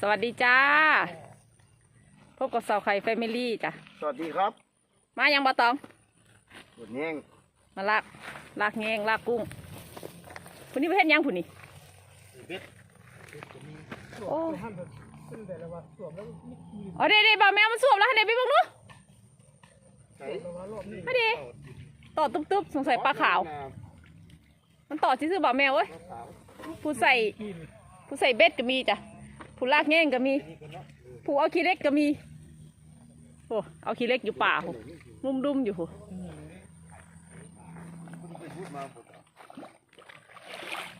สวัสดีจ้า พบกับสาวไข่แฟมิลี่จ้ะ สวัสดีครับ มายังบะตองบทแง่งมาลากลากแงงลากกุ้งผู้นี้ประเภทยังผู้นี้เป็ดโอ้เอาเดี๋ยวเดี๋ยวบ่าวแมวมันสวมแล้วให้เดี๋ยวไปเบิ่งดูใส่ให้ดีต่อตุ๊บๆสงสัยปลาขาว มันต่อที่ซื้อบ่าวแมวเว้ยขาวผู้ใส่ผู้ใส่เบ็ดก็มีจ้ะ ผู้ลากแง่งก็มี ผู้เอาขี้เล็กก็มีโอ้เอาขี้เล็กอยู่ป่าโหมุมดุมอยู่โหพูดมาผม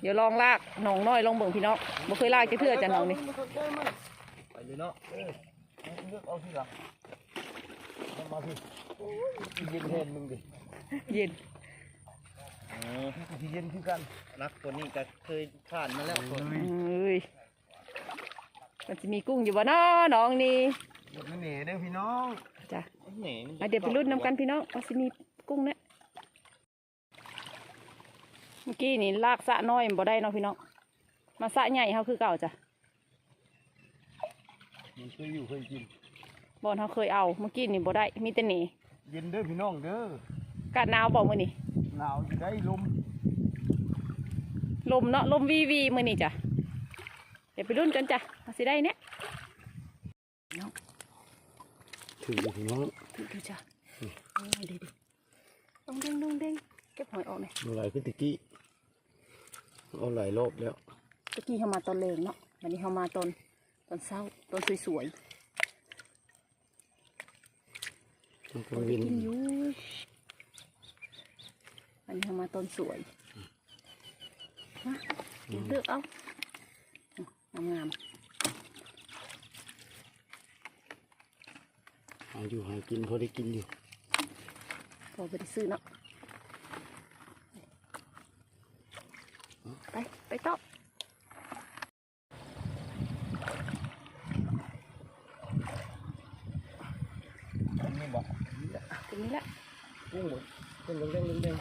เดี๋ยวลองลากหนองน้อยลองเบิ่งพี่น้องบ่เคยลากจะเทื่อจ้ะหนองนี่ไปเลยเนาะเออเลือกเอาที่หลังเอามาพี่โอ้ยเย็นแทนมึงดิเย็นที่เย็นคือกันนักตัวนี้ก็เคยผ่านมาแล้วคนเอ้ย มันจะมีกุ้งอยู่บ่เนาะหนองนี่หมดเหน่เด้อพี่น้องจ้ะเหน่มันอะเดี๋ยวไปรุ่นน้ำกันพี่น้องว่าสิมีกุ้งเนี่ยเมื่อกี้นี่ลากสะน้อยมันบ่ได้เนาะพี่น้องมาสะใหญ่เฮาคือเก่าจ้ะมันเคยอยู่เคยกินบ่อนเฮาเคยเอาเมื่อกี้นี่บ่ได้มีแต่หนีเย็นเด้อพี่น้องเด้อกาดหนาวบ่มื้อนี้หนาวอยู่ได้ลมลมเนาะลมวีวีมื้อนี้จ้ะเดี๋ยวไปรุ่นกันจ้ะว่า สิได้เนี่ยถือพี่น้องดูดูจ้ะโอ้ยดีดีลงเด้งลงเด้งเก็บหอยออกหน่อยมันไหลขึ้นตะกี้เอาหลายรอบแล้วตะกี้เขามาตอนเลงเนาะวันนี้เขามาตอนตอนเช้าตอนสวยมันๆก็เราได้เย็นกินอยู่วันนี้เขามาตอนสวยมาเดี๋ยวเลือกเอางามงาม หาอยู่หากินพอได้กินอยู่ๆพอไปได้ซื้อเนาะไป ไปต่อนี่บอกตรงนี้แหละกุ้งหมดเป็นเด้งเด้ง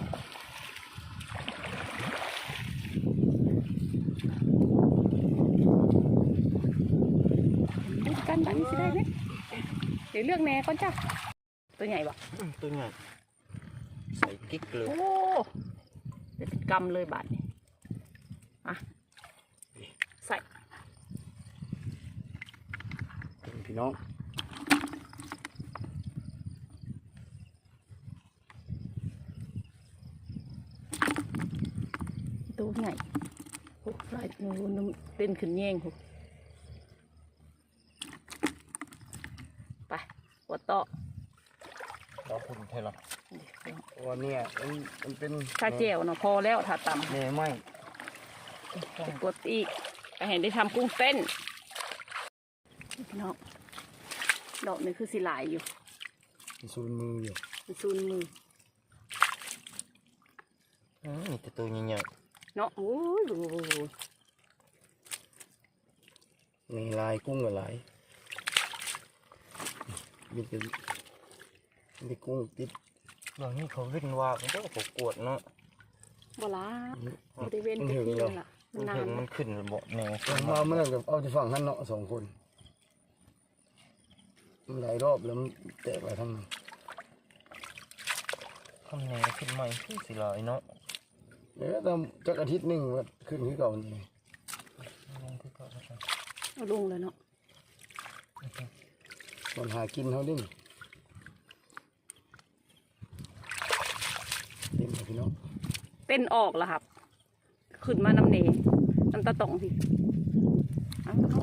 ดูกันแบบนี้สิได้ไหม เดี๋ยวเลือกแหน่ก่อนจ้ะตัวใหญ่บ่ตัวใหญ่ใส่กิ๊กเลยโอ้เดี๋ยวเป็นกำเลยบาทนี่อะใส่พี่น้องตัวใหญ่โอ้ลายนูน้ำเต้นขึ้นแย่งโหไป หัวโตะเราคุณไทยหรอวันนี้มันมันเป็นถ้าเจียวเนาะพอแล้วถ้าต่แหน่ไหมำไปกดอีกไปเห็นได้ทำกุ้งเต้นพี่น้องดอกนี่คือสิหลายอยู่สูนมืออยู่เป็นซูนมืออืมมีแต่ตัวใหญ่เนาะโอ้ยโอ้ยในลายกุ้งกับลาย มีแต่มีแต่กุ้งติดๆอย่างนี้เขาวิ่งว่ามันก็เขากวดเนาะบลาบริเวณมันตะถึงกี้แล้วนั่นล่ะมันนาถึนงมันขึ้นระเบาะแนวผมมาเมื่อไหร่เอาจะฝั่งท่านเนาะสองคนมันหลายรอบแล้วมันแตกหลายทั้งนั้นคำแนวขึ้นใหม่ขึ้นสิลอยเนาะเดี๋ยวตามจักอาทิตย์หนึ่งว่าขึ้นที่เก่านี่ลงที่เก่าแล้วกันเอาลงเลยเนาะ มันหากินเขาดิเต็มเลยพี่น้องเต้นออกแล้วครับ ขึ้นมาน้ำเนน้ำตาตองพี่เอาเอา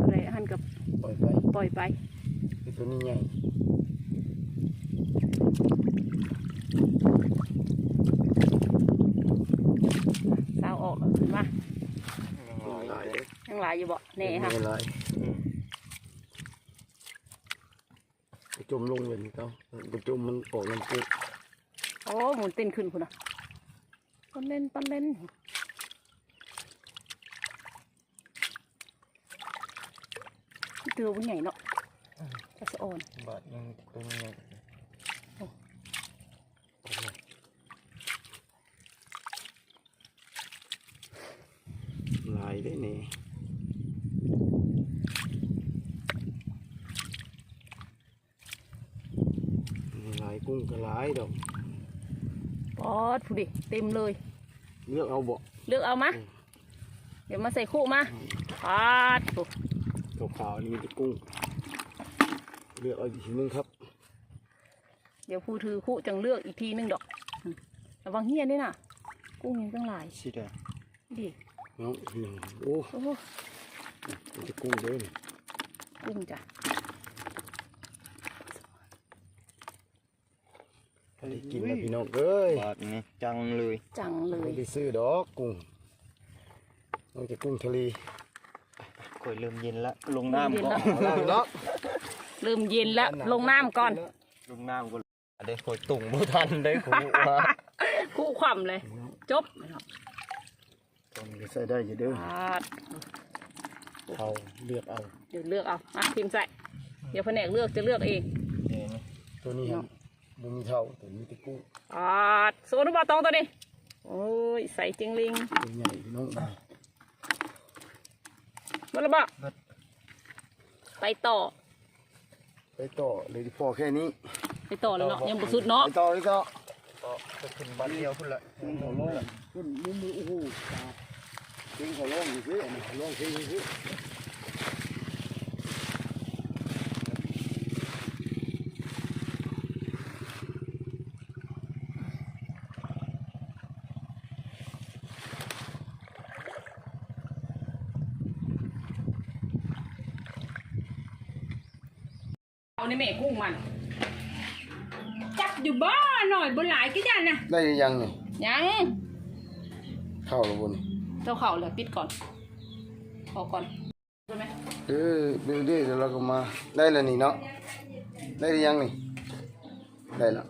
อะไรหันกับปล่อยไปปล่อยไปคือตัวนี้ใหญ่สาวออกขึ้นมายังหลายอยู่บ่เน่ค่ะ ไม่หลายไปจ มลงเลยนี่เขาไปจมมันออกลำปุโอ้หมุนเต้นขึ้นคุณอะปันเล่นปันเล่นตัวมันใหญ่เนาะจะสะอ่อนบาดยังตัวใหญ่หลายได้เนี่ กุ้งกระไรดอกปอดผู้ดิเต็มเลย เลือกเอาบ่เลือกเอามา เดี๋ยวมาใส่คู่มาปาดโอ้ขาวๆนี่มีแต่กุ้ง เลือกเอาอีกทีนึงครับ เดี๋ยวผู้ถือคู่จังเลือกอีกทีนึงดอกอืมระวังเฮียด้วยนะกุ้งยังตั้งหลายสีแดงดิเนาะหนึ่งโอ้โอ้มีแต่กุ้งเลยนี่กุ้งจ้ะ ได้กินนะพี่น้องเอ้ยบาดนี่จังเลยจังเลไม่ย ได้ซื้อดอกกุ้งนอกจากกุ้งทะเลข่อยเริ่มเย็นละลงน้ำก่อนเอาล่ะพี่น้องเริ่มเย็นแล้วลงน้ำก่อนลงน้ำก่อนได้ข่อยตุ่งบ่ทันได้ขู่มาคู่คว่ำเลย จบตอนนี้ก็ใส่ได้อยู่เด้อปาดเอาเลือกเอาเดี๋ยวเลือกเอามาพิมพ์ใส่ เดี๋ยวแผนกเลือกจะเลือกเองแดงตัวนี้ครับ มันมีเท่าตัวนี้แต่กุ้งปาดโซนุบาตองตัวนี้โอ้ยใส่จิงลิงตัวใหญ่พี่น้องมาแล้วบ่ไปต่อ ไปต่อเลยที่พอแค่นี้ ไปต่อเลยเนาะยังบุสุดเนาะไปต่อเลยต่อก็จะขึ้นบ้านเดียวพุ่นละขึ้นเขาล่องขึ้นมือมือโอ้โหตาขึ้นเขาล่องอยู่สิอันนี้เขาล่องขึ้นอยู่สิ เอาในแม่กุ้งมัน จับอยู่บ้าหน่อยบนหลายก็ยันนะได้ยังนี่ยังเข้าแล้วบนเจ้าเข่าเลยปิดก่อนพอก่อนใช่ไหมเออเดี๋ยวเดี๋ยวเราก็มาได้แล้วนี่เนาะได้หรือยังนี่ได้แล้ว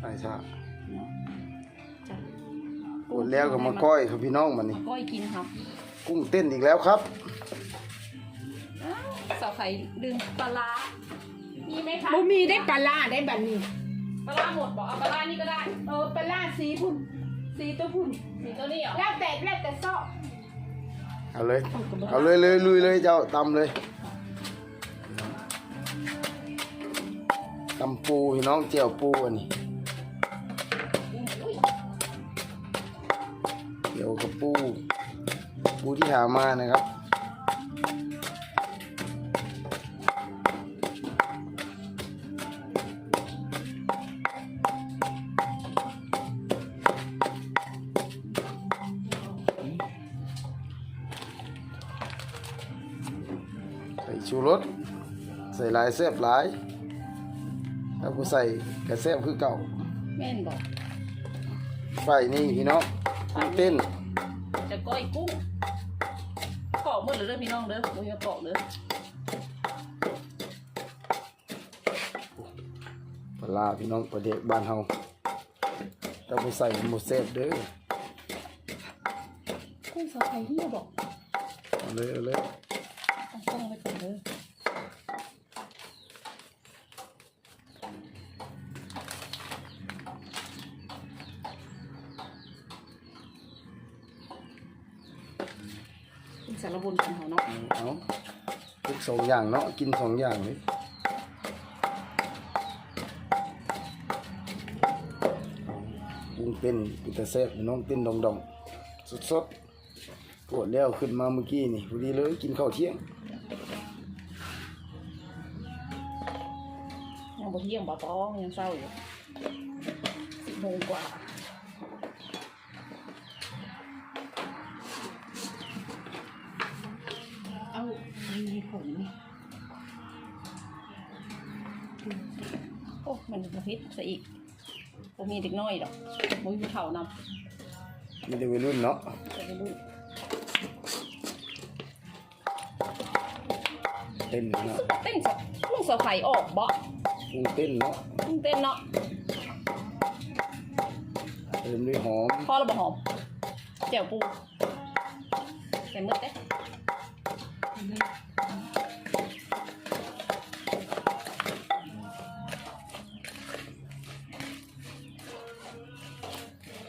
ไอ้ท่าจ้ะโอดแล้วก็มาก้อยครับพี่น้องมันนี่ก้อยกินครับ กุ้งเต้นอีกแล้วครับอ้าวสาว ไข่ดึงปลาร้ามีไหมคะบ่มีได้ปลาล่าได้บัดนี้ ปลาร้าหมดบอกเอาปลาร้านี่ก็ได้เออปลาล่าสีพุ่น สีตัวพุ่น มีตัวนี้เหรอแล้วแต่แล้วแต่ซอกเอาเลย เอาเลยเลยลุยเลยเจ้าตำเลยตำปูพี่น้องเจียวปูอันนี้เดี๋ยวกับปูปูที่หามานะครับ รสใส่หลายแซ่บหลายถ้าผู้ใส่กระแซ่บคือเก่าแม่นบอกไฟนี่พี่น้องกุ้งเต้นจะก้อยกุ้งเกาะหมดเลยเด้อพี่น้องเด้อโอ้ยเกาะเลยปลาร้าพี่น้องประเด็กบ้านเฮาถ้าผู้ใส่หมดแซ่บเด้อกุ้งสาวไข่ที่บอกเอาเลยเอาเลยต้องต้องไปก่อนเด้อเป็นสาร บุญของเขาเนาะเอาทุกสองอย่างเนาะกินสองอย่างเลยกุ้งเต้นกุ้งแต่แซ่บน้องเต้นดองดองสดสดๆกดแล้วขึ้นมาเมื่อกี้นี่พอดีเลยกินข้าวเที่ยงยังบ่เที่ยงบ่ต้องยังเศร้าอยู่สิบโมงกว่า มันมาพิษซะอีกผมมีเด็กน้อยดอกบ่มีผู้เฒ่านำไม่ได้วัยรุ่นเนาะจะไปรู้เต้นเนาะเต้นสะลุงเสาไข่ออกบ่กุ้งเต้นเนาะลุงเต้นเนาะเติมด้วยหอมพอเราบ่หอมแจ่วปูใส่หมดเด้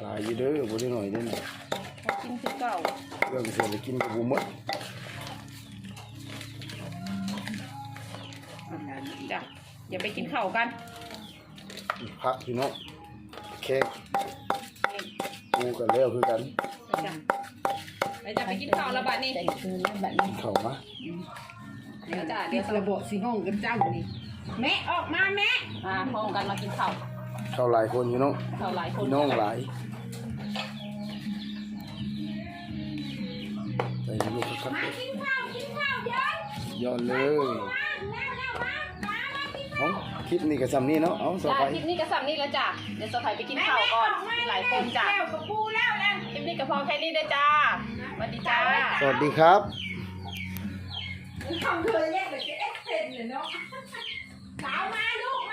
หลายอยู่เด้อบ่ได้หน่อยเด้อนี่กินคือเก่าเรื่องเสียไปกินกับบ่หมดอย่าไปกินข้าวกันพักพี่น้องเค้กกูกันแล้วคือกันจ้ะไปจะไปกินข้าวแล้วบัดนี้ใส่เกลือแล้วแบบนี้เข้ามาเดี๋ยวจ้ะเดี๋เดี๋ยยววระบบสีห้องกันเจ้านี่แม่ออกมาแม่มาพร้อมกันมากินข้าว เข้าหลายคนอยู่เนาะข้าวหลายคนพี่น้องหลาย ลูกครับกินข้าวกินข้าวย้อนย้อนเลยแล้วแล้วมามามากินเอาคลิปนี้ก็ซ้ำนี้เนาะเอาสจ้ะบายคลิปนี้ก็สั่งนี่แล้วจ้ะเดี๋ยวสไปไปกินข้าวก่อนมีหลายคนจ้ะแล้วกับปูแล้วแล้วคลิปนี้ก็พอแค่นี้เด้อจ้าสวัสดีจ้าสวัสดีครับทำเธอแยกแต่จะเอ็กเซนเลยเนาะสาวมาลูกมา